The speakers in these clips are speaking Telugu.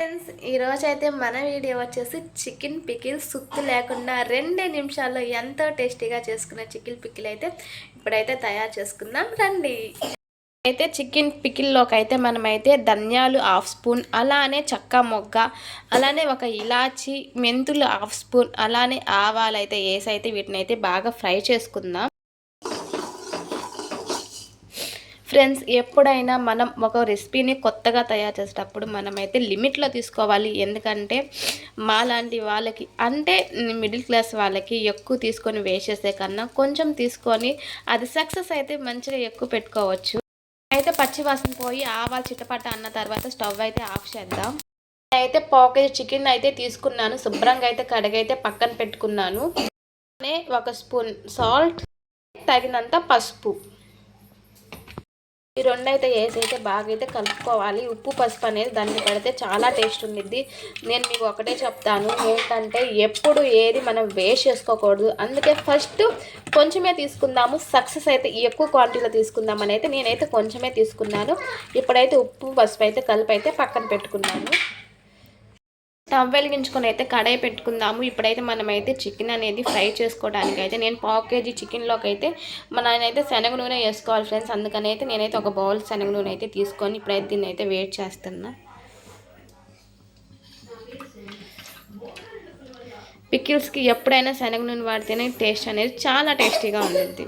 ఫ్రెండ్స్ ఈరోజు అయితే మన వీడియో వచ్చేసి చికెన్ పికిల్ సుత్తు లేకుండా రెండే నిమిషాల్లో ఎంతో టేస్టీగా చేసుకున్న చికెన్ పికిల్ అయితే ఇప్పుడైతే తయారు చేసుకుందాం రండి. అయితే చికెన్ పికిల్లోకి అయితే మనమైతే ధనియాలు హాఫ్ స్పూన్ అలానే చక్క మొగ్గ అలానే ఒక ఇలాచి మెంతులు హాఫ్ స్పూన్ అలానే ఆవాలు అయితే వేసి అయితే వీటిని అయితే బాగా ఫ్రై చేసుకుందాం. ఫ్రెండ్స్ ఎప్పుడైనా మనం ఒక రెసిపీని కొత్తగా తయారు చేసేటప్పుడు మనమైతే లిమిట్లో తీసుకోవాలి. ఎందుకంటే మా లాంటి వాళ్ళకి అంటే మిడిల్ క్లాస్ వాళ్ళకి ఎక్కువ తీసుకొని వేసేసే కన్నా కొంచెం తీసుకొని అది సక్సెస్ అయితే మంచిగా ఎక్కువ పెట్టుకోవచ్చు. అయితే పచ్చివాసన పోయి ఆవాలు చిట్టపట్ట అన్న తర్వాత స్టవ్ అయితే ఆఫ్ చేద్దాం. అయితే పాకెట్ చికెన్ అయితే తీసుకున్నాను. శుభ్రంగా అయితే కడిగైతే పక్కన పెట్టుకున్నాను. ఒక స్పూన్ సాల్ట్ తగినంత పసుపు. ఈ రెండు అయితే వేసి అయితే బాగా అయితే కలుపుకోవాలి. ఉప్పు పసుపు అనేది దాన్ని పెడితే చాలా టేస్ట్ ఉండిద్ది. నేను మీకు ఒకటే చెప్తాను. ఏంటంటే ఎప్పుడు ఏది మనం వేస్ట్ చేసుకోకూడదు. అందుకే ఫస్ట్ కొంచెమే తీసుకుందాము. సక్సెస్ అయితే ఎక్కువ క్వాంటిటీలో తీసుకుందామని అయితే నేనైతే కొంచెమే తీసుకున్నాను. ఇప్పుడైతే ఉప్పు పసుపు అయితే కలిపి అయితే పక్కన పెట్టుకున్నాను. స్టవ్ వెలిగించుకొని అయితే కడాయి పెట్టుకుందాము. ఇప్పుడైతే మనమైతే చికెన్ అనేది ఫ్రై చేసుకోవడానికి అయితే నేను పావు కేజీ చికెన్లోకి అయితే మన అయితే శనగ నూనె వేసుకోవాలి ఫ్రెండ్స్. అందుకని అయితే నేనైతే ఒక బౌల్ శనగ నూనె అయితే తీసుకొని ఇప్పుడైతే దీన్ని అయితే వేట్ చేస్తున్నా. పికిల్స్కి ఎప్పుడైనా శనగ నూనె వాడితేనే టేస్ట్ అనేది చాలా టేస్టీగా ఉంటుంది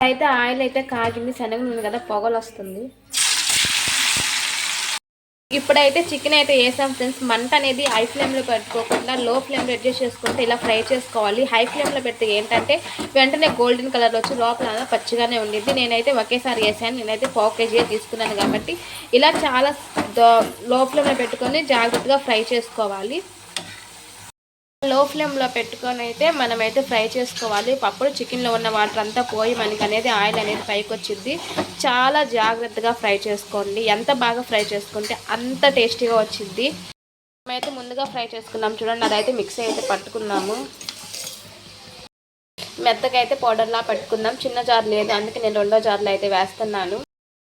అయితే ఆయిల్ అయితే కాగింది. శనగ నూనె కదా పొగలు వస్తుంది ఇప్పుడైతే చికెన్ అయితే వేసాం ఫ్రెండ్స్. మంట అనేది హై ఫ్లేమ్లో పెట్టుకోకుండా లో ఫ్లేమ్లో అడ్జస్ట్ చేసుకుంటే ఇలా ఫ్రై చేసుకోవాలి. హై ఫ్లేమ్లో పెడితే ఏంటంటే వెంటనే గోల్డెన్ కలర్ వచ్చి లోపల పచ్చిగానే ఉండిద్ది. నేనైతే ఒకేసారి వేసాను. నేనైతే పావు కేజీ తీసుకున్నాను కాబట్టి ఇలా చాలా లో ఫ్లేమ్లో పెట్టుకొని జాగ్రత్తగా ఫ్రై చేసుకోవాలి. లో ఫ్లేమ్లో పెట్టుకొని అయితే మనమైతే ఫ్రై చేసుకోవాలి. పప్పుడు చికెన్లో ఉన్న వాటర్ అంతా పోయి మనకి అనేది ఆయిల్ అనేది పైకి వచ్చింది చాలా జాగ్రత్తగా ఫ్రై చేసుకోండి. ఎంత బాగా ఫ్రై చేసుకుంటే అంత టేస్టీగా వచ్చింది మేమైతే ముందుగా ఫ్రై చేసుకున్నాం. చూడండి అదైతే మిక్సీ అయితే పట్టుకున్నాము. మెత్తగా అయితే పౌడర్లా పట్టుకుందాం. చిన్న జార్ లేదు. అందుకే నేను రెండో జార్లో అయితే వేస్తున్నాను.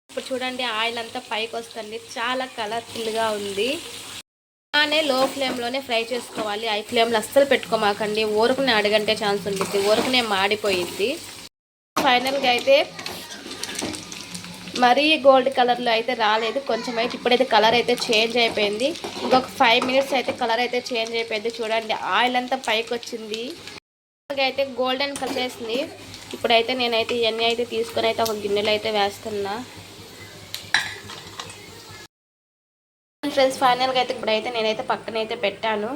ఇప్పుడు చూడండి ఆయిల్ అంతా పైకి వస్తుంది చాలా కలర్ఫుల్గా ఉంది. అలానే లో ఫ్లేమ్లోనే ఫ్రై చేసుకోవాలి. హై ఫ్లేమ్లో అస్సలు పెట్టుకోమాకండి. ఊరుకునే అడగంటే ఛాన్స్ ఉంటుంది ఊరుకునే మాడిపోయింది ఫైనల్గా అయితే మరీ గోల్డ్ కలర్లో అయితే రాలేదు. కొంచెం అయితే ఇప్పుడైతే కలర్ అయితే చేంజ్ అయిపోయింది. ఇంకొక ఫైవ్ మినిట్స్ అయితే కలర్ అయితే చేంజ్ అయిపోయింది. చూడండి ఆయిల్ అంతా పైకి వచ్చింది. అయితే గోల్డెన్ కలర్ ఇప్పుడైతే నేనైతే ఇవన్నీ అయితే తీసుకొని అయితే ఒక గిన్నెలో అయితే వేస్తున్నా. ఫ్రెండ్స్ ఫైనల్గా అయితే ఇప్పుడైతే నేనైతే పక్కనైతే పెట్టాను.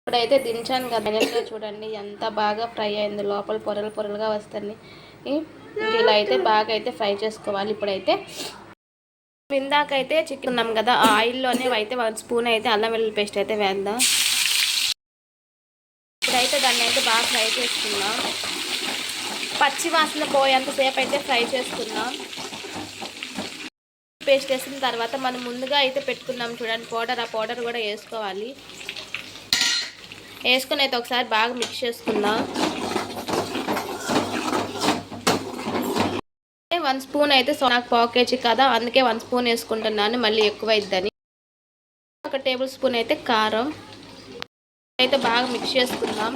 ఇప్పుడైతే దించాను కదా చూడండి ఎంత బాగా ఫ్రై అయింది. లోపల పొరలు పొరలుగా వస్తుంది ఇలా అయితే బాగా అయితే ఫ్రై చేసుకోవాలి ఇప్పుడైతే. ఇందాకైతే చికెన్ ఉన్నాం కదా ఆయిల్లోనే అయితే వన్ స్పూన్ అయితే అల్లం వెల్లుల్లి పేస్ట్ అయితే వేద్దాం. ఇప్పుడైతే దాన్ని అయితే బాగా ఫ్రై చేసుకుందాం. పచ్చి వాసన పోయేంతసేపు అయితే ఫ్రై చేసుకుందాం. పేస్ట్ వేసిన తర్వాత మనం ముందుగా అయితే పెట్టుకున్నాం చూడండి పౌడర్. ఆ పౌడర్ కూడా వేసుకోవాలి. వేసుకుని అయితే ఒకసారి బాగా మిక్స్ చేసుకుందాం. వన్ స్పూన్ అయితే సో నాకు పావు కేజీ కదా అందుకే వన్ స్పూన్ వేసుకుంటున్నాను మళ్ళీ ఎక్కువ అయిద్దని ఒక టేబుల్ స్పూన్ అయితే కారం. అయితే బాగా మిక్స్ చేసుకుందాం.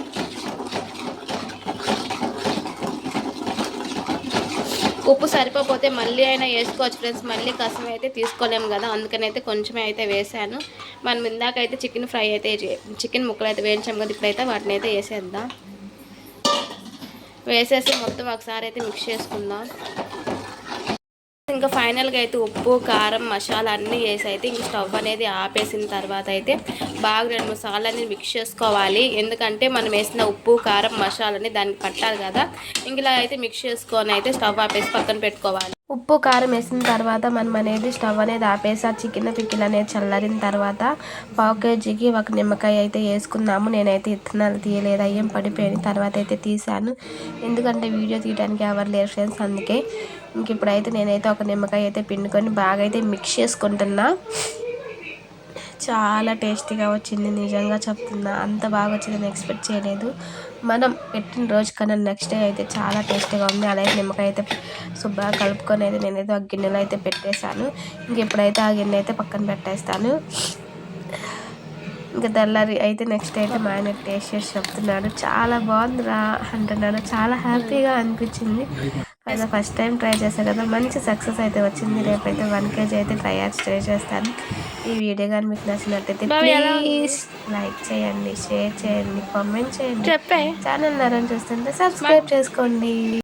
ఉప్పు సరిపోతే మళ్ళీ అయినా వేసుకోవచ్చు ఫ్రెండ్స్. మళ్ళీ కసం అయితే తీసుకోలేము కదా. అందుకని అయితే కొంచెమే అయితే వేసాను. మనం ఇందాక అయితే చికెన్ ఫ్రై అయితే చికెన్ ముక్కలు అయితే వేయించాం కదా. ఇప్పుడైతే వాటిని అయితే వేసేద్దాం. వేసేసి మొత్తం ఒకసారి అయితే మిక్స్ చేసుకుందాం. ఇంకా ఫైనల్గా అయితే ఉప్పు కారం మసాలా అన్నీ వేసి అయితే ఇంక స్టవ్ అనేది ఆపేసిన తర్వాత అయితే బాగా రెండు మూడు సార్లు అనేది మిక్స్ చేసుకోవాలి. ఎందుకంటే మనం వేసిన ఉప్పు కారం మసాలాని దానికి పట్టాలి కదా. ఇంక ఇలా అయితే మిక్స్ చేసుకొని అయితే స్టవ్ ఆపేసి పక్కన పెట్టుకోవాలి. ఉప్పు కారం వేసిన తర్వాత మనం అనేది స్టవ్ అనేది ఆపేసి ఆ చికెన్ పిక్కిల్ అనేది చల్లారిన తర్వాత పావు కేజీకి ఒక నిమ్మకాయ అయితే వేసుకున్నాము నేనైతే ఇత్తనాలు తీయలేదు అయ్యం పడిపోయిన తర్వాత అయితే తీసాను ఎందుకంటే వీడియో తీయడానికి ఎవరు లేరు ఫ్రెండ్స్ అందుకే ఇంక ఇప్పుడైతే నేనైతే ఒక నిమ్మకాయ అయితే పిండుకొని బాగా అయితే మిక్స్ చేసుకుంటున్నా. చాలా టేస్టీగా వచ్చింది నిజంగా చెప్తున్నా. అంత బాగా వచ్చిందని ఎక్స్పెక్ట్ చేయలేదు. మనం పెట్టిన రోజు కన్నా నెక్స్ట్ డే అయితే చాలా టేస్టీగా ఉంది. అలాగే నిమ్మకాయ అయితే శుభ్రంగా కలుపుకొని అయితే నేనైతే ఆ గిన్నెలో అయితే పెట్టేశాను. ఇంక ఇప్పుడైతే ఆ గిన్నె అయితే పక్కన పెట్టేస్తాను ఇంకా తెల్లారి అయితే నెక్స్ట్ అయితే మా ఆయన టేస్ట్ చేసి చెప్తున్నాడు చాలా బాగుందిరా అంటున్నాడు చాలా హ్యాపీగా అనిపించింది. అయితే ఫస్ట్ టైం ట్రై చేశాను కదా మంచి సక్సెస్ అయితే వచ్చింది. రేపైతే వన్ కేజీ అయితే ట్రై ట్రై చేస్తాను. ఈ వీడియో కానీ మీకు నచ్చినట్టయితే ప్లీజ్ లైక్ చేయండి షేర్ చేయండి కామెంట్ చేయండి. చెప్పే. ఛానల్ నరం చూస్తుంటే సబ్స్క్రైబ్ చేసుకోండి.